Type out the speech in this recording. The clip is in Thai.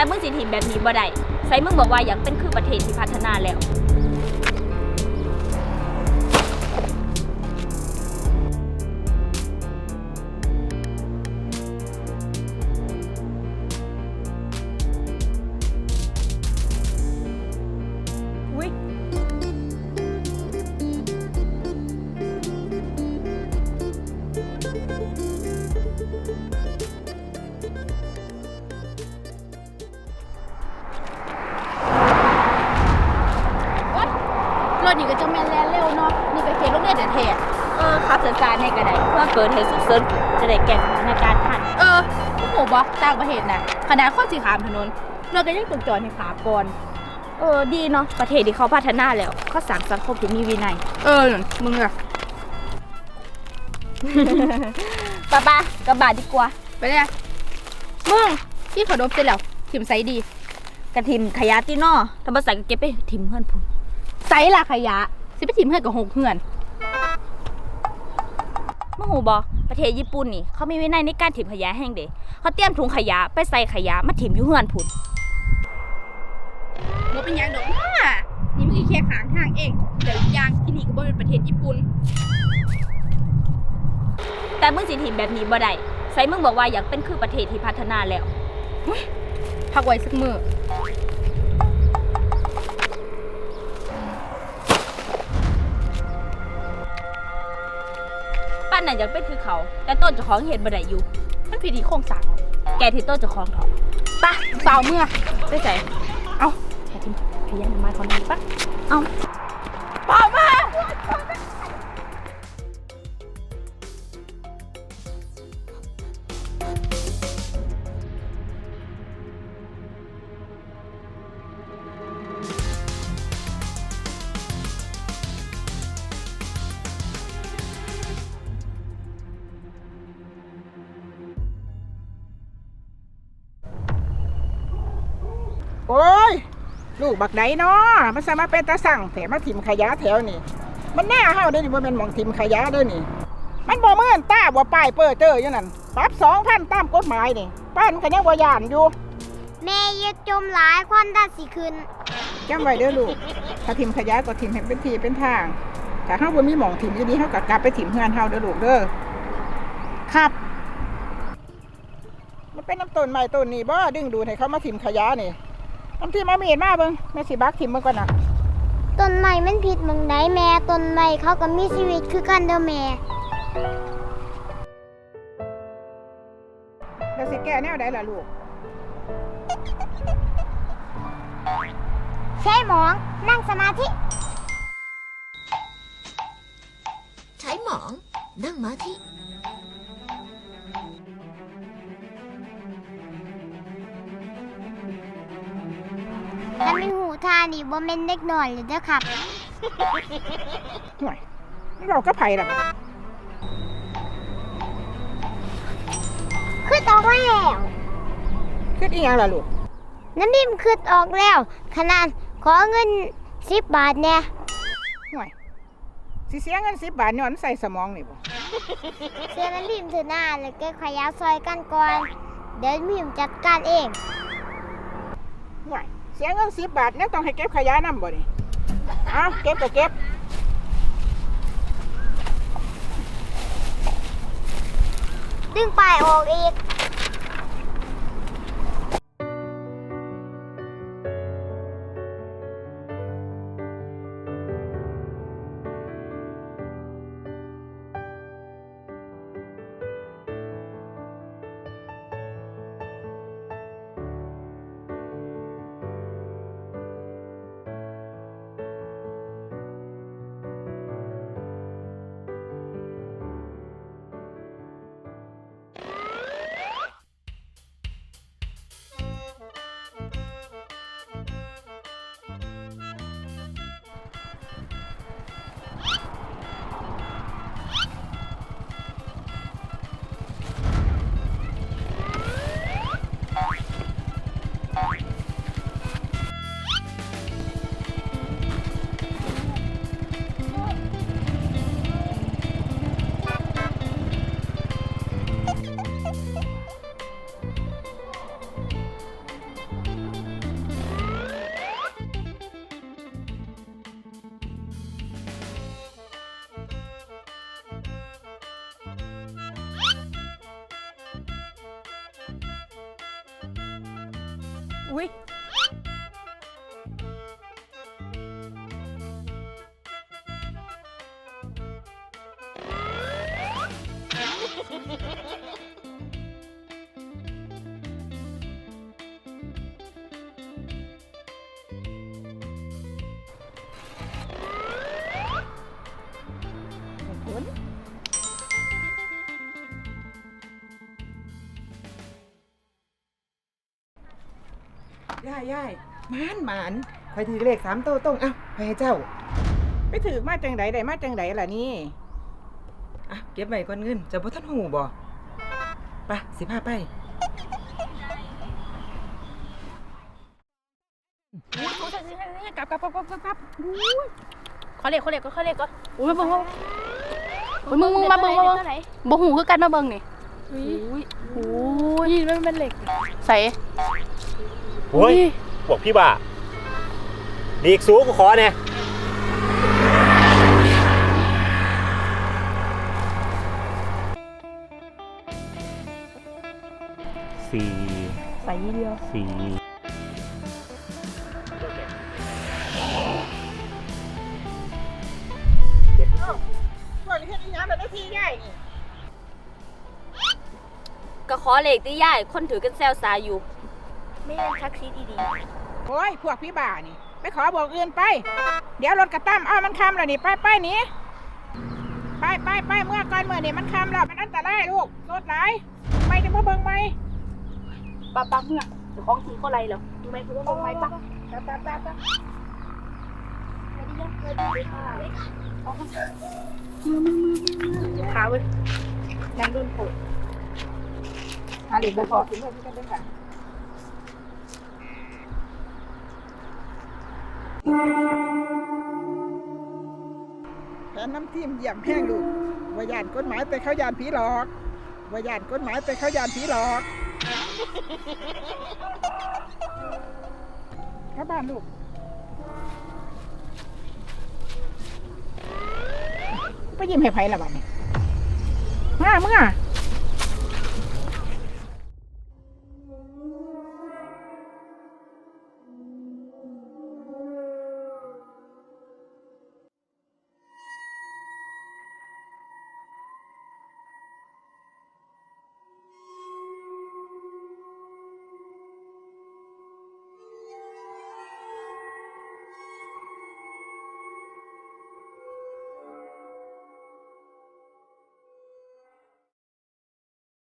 แต่มึงสิถิ่มแบบนี้บ่ได้ใส่มึงบอกว่าอยากเป็นคือประเทศที่พัฒนาแล้ว ถนี่ก็จะแม่นแล่นเร็วเนาะนี่ก็เขียนลงในเดทแท้เออขับจัดการให้ก็ได้เพื่อเกิดเหตุสุดเซินจะได้แก้สถานการณ์ทันเออโอ้โหบ่ต่างประเทศน่ะขนาดคนสิขามถนนเราก็ยังต้องจอดให้ขามก่อนเออดีเนาะประเทศที่เขาพัฒนาแล้วเขาสั่งสังคมที่มีวินัย เออนั่มึงอะป้าป้ากลับาทดีกว่า ไปเลยมึงที่ขนมเสร็จแล้วถิ่มไซดี กระทิมขยะที่นอถ้าบ่ใส่ก็เก็บไปทิมเพื่อนพุ่น ไซละขยะ สิไปถิ่มเฮือนกับหกเฮือนมึงหูบอประเทศญี่ปุ่นนี่ เขามีวินัยในการถิ่มขยะแห้งเด้เขาเตรียมถุงขยะไปใส่ขยะมาถิ่มอยู่เฮือนพุ่นบ่เป็นหยังดอกนะนี่มึงแค่ขางทางเองแต่อีกอย่างที่นี่ก็บ่เป็นประเทศญี่ปุ่น แต่มึงสิถิ่มแบบนี้บ่ได้ใส่มึงบอกว่าอยากเป็นคือประเทศที่พัฒนาแล้ว พักไว้สักมือ น่ะอยากเป็นคือเขา แต่ต้นเจ้าของเห็นบ่ได้อยู่ มันผิดที่โครงสร้างแกที่ต้นเจ้าของเถอะปะสาเมื่อได้ใจเอาแค่ทิ้งขยันมาคนนี้ปะเอา ลูกบักไดเนาะมันสามารถเป็นตาสั่งแถมมาถิ่มขยะแถวนี่ มันแน่เฮาเด้อนี่บ่แม่นหมองถิ่มขยะเด้อนี่ มันบ่เหมือนตาบ่ป้ายเป้อเจออยู่นั่นปรับ2,000ตามกฎหมายนี่ป้านมันก็ยังบ่ย่านอยู่แม่อยึดจมหลายควันดัดสิขึ้นจำไว้เด้อลูก ถ้าถิ่มขยะก็ถิ่มให้เป็นที่เป็นทางถ้าเฮาบ่มีหม่องถิ่มอยู่ดีเฮาก็กลับไปถิ่มเฮือนเฮาเด้อลูกเด้อครับมันเป็นน้ำต้นไม้ต้นนี้บ่ดึงดูดให้เขามาถิ่มขยะนี่ น้ำที่มามีดมาเบิ่งแม่สิบักถิ่มมันก่อนน่ะต้นไม้มันผิดหมองไหนแม่ต้นไม้เขาก็มีชีวิตคือกันเด้อแม่แล้วสิแก้แนวใดล่ะลูก ใช้หมองนั่งสมาธิ ใช้หมอง นั่งมาที่ ถ้าเป็นหูทานี่บ่แม่นเด็กน้อยเลยเด้อครับหน่อยนี่เราก็ไผ่ละขึ้นออกแล้วคิดอีหยังล่ะลูก น้ำบิมขึ้นออกแล้ว ขนาดขอเงินสิบบาทแน่หน่อยสิเสียเงินสิบบาทย้อนใส่สมองนี่บ่เสื้อน้ำบิมถือหน้าแล้วก็ขยะซอยกันก่อน เดี๋ยวบิมจัดการเองหน่อยเสียเงินสิบบาทเนี่ยต้องให้เก็บขยะนำบ่นี่เอาเก็บก็เก็บดึงป้ายออกอีก อุ๊ย ย่ายย่ายหมานหมานคอยถือเลขสามโต้ตรงเอ้าไปให้เจ้าไปถือมาจังไดได้มาจังไดล่ะนี่ อะเก็บไว้ก่อนเงินเจะบ่ทันหูบ่ไปสิพาไป กลับกลับกลับกลับกลับขอเลขขอเลขก็ขอเลขก็อุ้ยเบิ่งเบิ่งอุ้ยมึงมึงมาเบิ่งมาเบิ่งบ่หูคือกันมาเบิ่งนี่อุ้ยโอ้ยมันเป็นเหล็กใส่ โอ้ยพวกพี่บ้าดีกสูกูขอเนี่ยสี่ใส่ยี่เดียวสี่พวกนี้เฮ็ดอีหยังแบบทีใหญ่นี่ ก็ขอเลขที่ย่ายคนถือกันแซวซาอยู่ ไม่ได้ทักซีดีโอ้ยพวกพี่บ้านี่ไปขอบอกอื่นไป เดี๋ยวรถกระตั้มอ้าวมันคำแล้วนี่ไปไปหนี้ไปไปไปเมื่อก่อนเมื่อนี่มันคำแล้วมันอันตรายลูกรถไหลายไปจะมาเบิ่งไหมปะปะเมื่อเดี๋ยวของทีก็ไรเหรอดูไหมคือว่าลงไปปะไปไปไปไปขาเว้ยยังโดนโผล่หาเหล็กไปพอถึงเมื่อที่กันเป็นค่ะ แผนน้ำทีมเยี่ยมแห้งลูกวายานกฎหมายแต่เขายานผีหลอกวายานกฎหมายแต่เขายานผีหลอกกลับบ้านลูกไปยิ้มให้ไผละบัดนี้มาเมื่อ